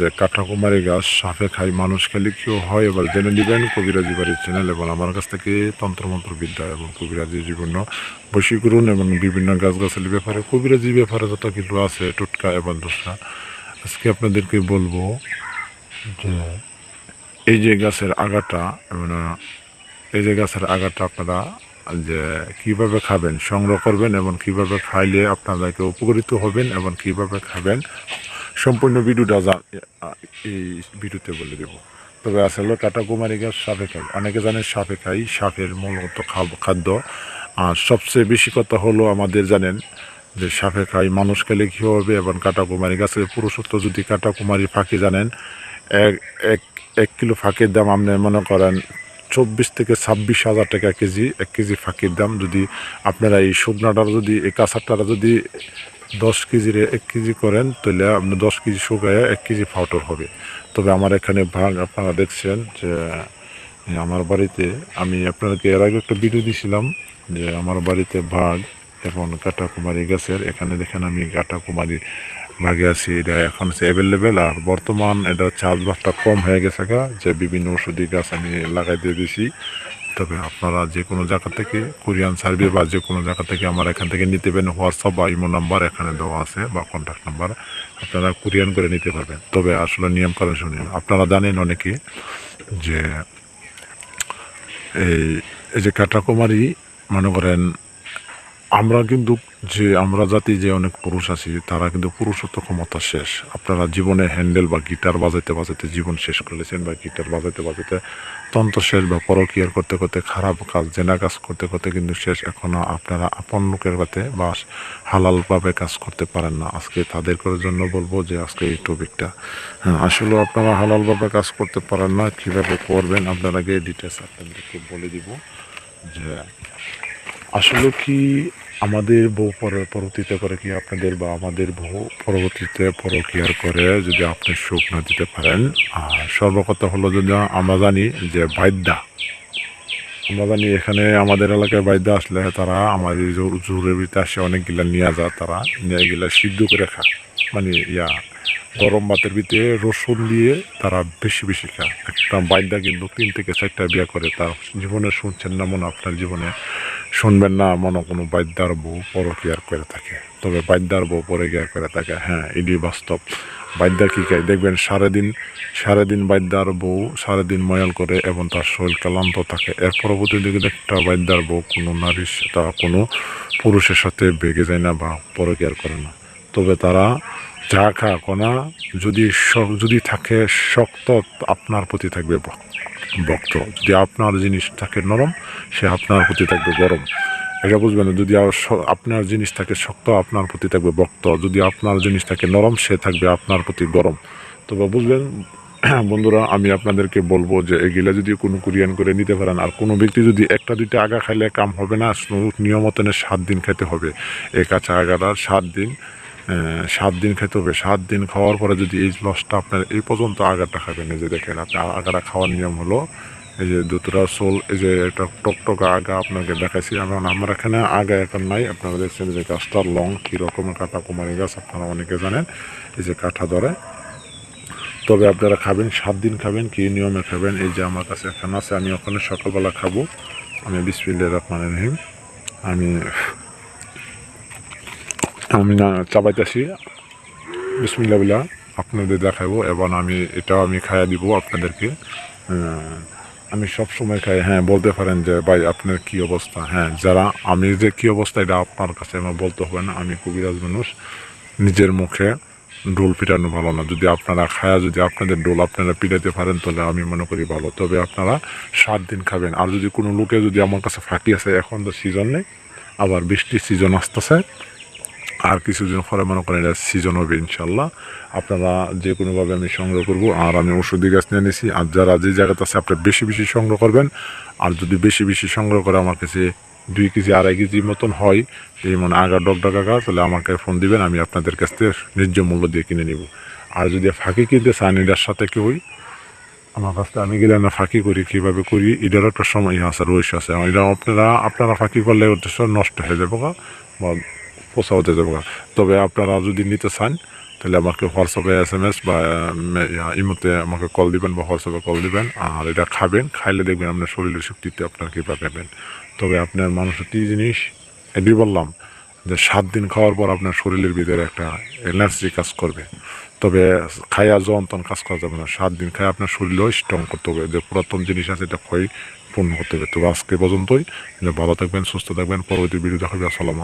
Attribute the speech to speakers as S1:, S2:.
S1: যে কাঠাকুমারী গাছ সাপে খাই মানুষ খেলে কেউ হয়? এবার জেনে নেবেন কবিরাজি বাড়ির চ্যানেল এবং আমার কাছ থেকে তন্ত্রমন্ত্র বিদ্যা এবং কবিরাজি বিভিন্ন বশীকরণ এবং বিভিন্ন গাছগাছালির ব্যাপারে, কবিরাজি ব্যাপারে যত কিছু আছে, টোটকা এবং দোসরা আজকে আপনাদেরকে বলব যে এই যে গাছের আগাটা এবং এই যে গাছের আগাটা আপনারা যে কীভাবে খাবেন, সংগ্রহ করবেন এবং কীভাবে খাইলে আপনাদেরকে উপকৃত হবেন এবং কীভাবে খাবেন সম্পূর্ণ ভিডিওটা এই ভিডিওতে বলে দেব। তবে আসলে কাটা কুমারী গাছ সাপে খাই। অনেকে জানেন সাপে খাই, সাপের মূলত খাদ্য। আর সবচেয়ে বেশি কথা হলো আমাদের জানেন যে সাপে খাই, মানুষ খেলে কী হবে? এবং কাটা কুমারী গাছের পুরুষত্ব যদি কাটা কুমারী ফাঁকি জানেন, এক এক এক কিলো ফাঁকির দাম আপনি মনে করেন চব্বিশ থেকে ছাব্বিশ হাজার টাকা কেজি, এক কেজি ফাঁকির দাম। যদি আপনারা এই শুকনাটার যদি এই কাঁচাটারা যদি দশ কেজির এক কেজি করেন, তাহলে আপনি দশ কেজি শুকায় এক কেজি ফাউটর হবে। তবে আমার এখানে ভাগ আপনারা দেখছেন যে আমার বাড়িতে আমি আপনাদেরকে এর আগে একটা ভিডিও দিয়েছিলাম যে, আমার বাড়িতে ভাগ এবং কাটাকুমারী গাছের, এখানে দেখেন আমি কাটাকুমারী ভাগে আছি, এটা এখন হচ্ছে অ্যাভেলেবেল আর বর্তমান এটা চাষবাসটা কম হয়ে গেছে গা, যে বিভিন্ন ওষুধি গাছ আমি লাগাই দিয়ে দিছি। তবে আপনারা যে কোনো জায়গা থেকে কোরিয়ান সার্ভিস বা যে কোনো জায়গা থেকে আমার এখান থেকে নিতে পারেন হোয়াটসঅ্যাপ বা ইমো নাম্বার এখানে দেওয়া আছে বা কন্ট্যাক্ট নাম্বার আপনারা কোরিয়ান করে নিতে পারবেন। তবে আসলে নিয়ম কারণ শুনুন, আপনারা জানেন অনেকে যে এই যে কাটাকুমারি, মনে করেন আমরা কিন্তু যে, আমরা জাতি যে অনেক পুরুষ আছি, তারা কিন্তু পুরুষত্ব ক্ষমতা শেষ। আপনারা জীবনে হ্যান্ডেল বা গিটার বাজাইতে বাজাইতে জীবন শেষ করেছেন বা গিটার বাজাইতে বাজাইতে তন্ত্র শেষ বা পরকিয়ার করতে করতে খারাপ কাজ, জেনা কাজ করতে করতে কিন্তু শেষ। এখনও আপনারা আপন লোকের কাছে বা হালালভাবে কাজ করতে পারেন না। আজকে তাদের জন্য বলব যে, আজকে এই টপিকটা হ্যাঁ আসলে আপনারা হালালভাবে কাজ করতে পারেন না, কীভাবে করবেন আপনারা আগে ডিটেলস আপনাদেরকে বলে দিব যে, আসলে কি আমাদের বউ পর- পরবর্তীতে করে কি আপনাদের বা আমাদের বউ পরবর্তীতে পরকিয়ার করে যদি আপনি সুখ না দিতে পারেন। আর সর্বকথা হলো যদি আমরা জানি যে বাদ্যা আমরা জানি এখানে আমাদের এলাকায় বাদ্যা আসলে তারা আমাদের জোরের ভিতরে আসে, অনেকগুলা নিয়ে যা তারা। নিয়ে গেলে সিদ্ধ করে খায়। মানে ইয়া, গরম ভাতের ভিতরে রসুন দিয়ে তারা বেশি বেশি খায়। একটা বাদ্যা কিন্তু তিন থেকে চারটা বিয়া করে। তার জীবনে শুনছেন না মনে আপনার জীবনে? শুনবেন না, মনে কোনো বাদ্যার বউ পরকিয়ার করে থাকে। তবে বাদ্যার বউ পরে গিয়ার করে থাকে হ্যাঁ এটি বাস্তব। বাদ্যা কী খায় দেখবেন সারাদিন সারাদিন বাদ্যার বউ সারাদিন ময়াল করে এবং তার শরীর ক্লান্ত থাকে। এর পরবর্তী দিকে একটা বাদ্যার বউ কোনো নারীর তা কোনো পুরুষের সাথে বেগে যায় না বা পরকিয়ার করে না, তবে তারা যা খা কোনা, যদি যদি থাকে শক্ত, আপনার প্রতি থাকবে ব- বক্ত যদি আপনার জিনিস থাকে নরম, সে আপনার প্রতি থাকবে গরম। এটা বুঝবেন যদি আপনার জিনিস থাকে শক্ত, আপনার প্রতি থাকবে বক্ত। যদি আপনার জিনিস থাকে নরম, সে থাকবে আপনার প্রতি গরম। তবে বুঝবেন, বন্ধুরা, আমি আপনাদেরকে বলব যে এগুলা যদি কোনো কোরিয়ান করে নিতে পারেন, আর কোনো ব্যক্তি যদি একটা, দুইটা আগা খাইলে কাম হবে না নিয়মতনে সাত দিন খেতে হবে। এই কাঁচা আগাটার সাত দিন সাত দিন খেতে হবে। সাত দিন খাওয়ার পরে যদি এই লসটা আপনার এই পর্যন্ত আগারটা খাবেন, এই যে দেখেন, আপনি আগাটা খাওয়ার নিয়ম হলো, এই যে দুতরা সোল, এই যে একটা টকটকা আগা আপনাকে দেখাইছি। আমরা আমার এখানে আগা এখন নাই, আপনারা দেখছেন যে গাছটার লং কী রকমের কাটা কুমারী গাছ, আপনারা অনেকে জানেন, এই যে কাঁঠা ধরে। তবে আপনারা খাবেন, সাত দিন খাবেন, কী নিয়মে খাবেন, এই যে আমার কাছে এখানে আছে, আমি ওখানে সকালবেলা খাব। আমি বিসমিল্লা রহমান রহিম। আমি আমি না চাবাইতেছি বিসমিল্লা বিলা আপনাদের দেখাবো এবং আমি এটাও আমি খাইয়া দিব আপনাদেরকে। আমি সব সময় খাই হ্যাঁ বলতে পারেন যে, ভাই, আপনার কি অবস্থা? হ্যাঁ যারা, আমি যে কি অবস্থা, এটা আপনার কাছে আমার বলতে হবে না। আমি কবিরাজ মানুষ, নিজের মুখে ডোল পিটানো ভালো না। যদি আপনারা খায়া, যদি আপনাদের ডোল আপনারা পিটাতে পারেন, তাহলে আমি মনে করি ভালো। তবে আপনারা সাত দিন খাবেন। আর যদি কোনো লোকে যদি আমার কাছে ফাঁকি আছে, এখন তো সিজন নেই, আবার বৃষ্টির সিজন আসতেছে আর কিছুদিন পরে মনে করেন এটা সিজন হবে ইনশাল্লাহ আপনারা যে কোনোভাবে আমি সংগ্রহ করব, আর আমি ওষুধি গাছ নিয়ে নিয়েছি আর যারা যে জায়গাতে আছে, আপনারা বেশি বেশি সংগ্রহ করবেন। আর যদি বেশি বেশি সংগ্রহ করে আমার কাছে দুই কেজি, আড়াই কেজি মতন হয় এই মানে আগা ডগ ডগা গাছ তাহলে আমাকে ফোন দিবেন, আমি আপনাদের কাছ থেকে ন্যায্য মূল্য দিয়ে কিনে নিব। আর যদি ফাঁকি কিনতে চান, এটার সাথে কেউই আমার কাছে আমি গেলে না ফাঁকি করি, কীভাবে করি? এটারও একটা সময় আছে, রয়েছে আছে। এটা আপনারা আপনারা ফাঁকি করলে ওটা নষ্ট হয়ে যাবে বা পোষা হতে। তবে আপনারা যদি নিতে চান, তাহলে আমাকে হোয়াটসঅ্যাপে এস এম এস বা ইমোতে আমাকে কল দিবেন বা হোয়াটসঅ্যাপে কল দিবেন। আর এটা খাবেন, খাইলে দেখবেন আপনার শরীরের শক্তিতে আপনার কৃপা পাবেন। তবে আপনার মানুষের কি জিনিস এটি বললাম যে সাত দিন খাওয়ার পর আপনার শরীরের ভিতরে একটা এনার্জি কাজ করবে। তবে খাইয়া যন্ত্রণ কাজ করা যাবে না। সাত দিন খাই আপনার শরীরও স্ট্রং করতে হবে। যে পুরাতন জিনিস আছে এটা ক্ষয় পূর্ণ করতে হবে। তো আজকে পর্যন্তই। ভালো থাকবেন, সুস্থ থাকবেন। পরবর্তী ভিডিও দেখাবে আসসালাম